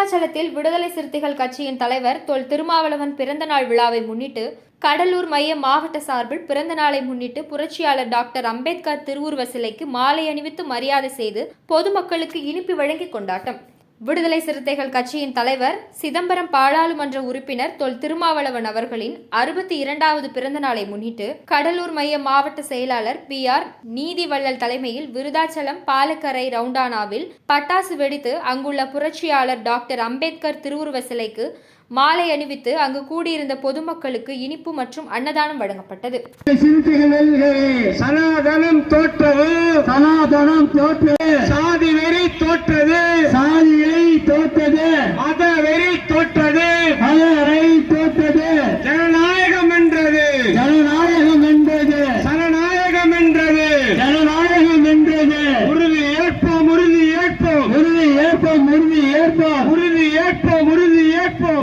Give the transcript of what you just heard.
தமிழகத்தில் விடுதலை சிறுத்தைகள் கட்சியின் தலைவர் தொல் திருமாவளவன் பிறந்தநாள் விழாவை முன்னிட்டு கடலூர் மைய மாவட்ட சார்பில் பிறந்த நாளை முன்னிட்டு புரட்சியாளர் டாக்டர் அம்பேத்கர் திருவுருவ சிலைக்கு மாலை அணிவித்து மரியாதை செய்து பொதுமக்களுக்கு இனிப்பு வழங்கி கொண்டாட்டம். விடுதலை சிறுத்தைகள் கட்சியின் தலைவர் சிதம்பரம் பாராளுமன்ற உறுப்பினர் தொல் திருமாவளவன் அவர்களின் அறுபத்தி இரண்டாவது பிறந்த நாளை முன்னிட்டு கடலூர் மைய மாவட்ட செயலாளர் பி ஆர் நீதிவள்ளல் தலைமையில் விருதாச்சலம் பாலக்கரை ரவுண்டானாவில் பட்டாசு வெடித்து அங்குள்ள புரட்சியாளர் டாக்டர் அம்பேத்கர் திருவுருவ சிலைக்கு மாலை அணிவித்து அங்கு கூடியிருந்த பொதுமக்களுக்கு இனிப்பு மற்றும் அன்னதானம் வழங்கப்பட்டது. சனாதனம் தோற்றது. சனாதனம் தோற்றது. சாதி வெறி தோற்றது. ஏற்போம் உறுதி ஏற்போம்.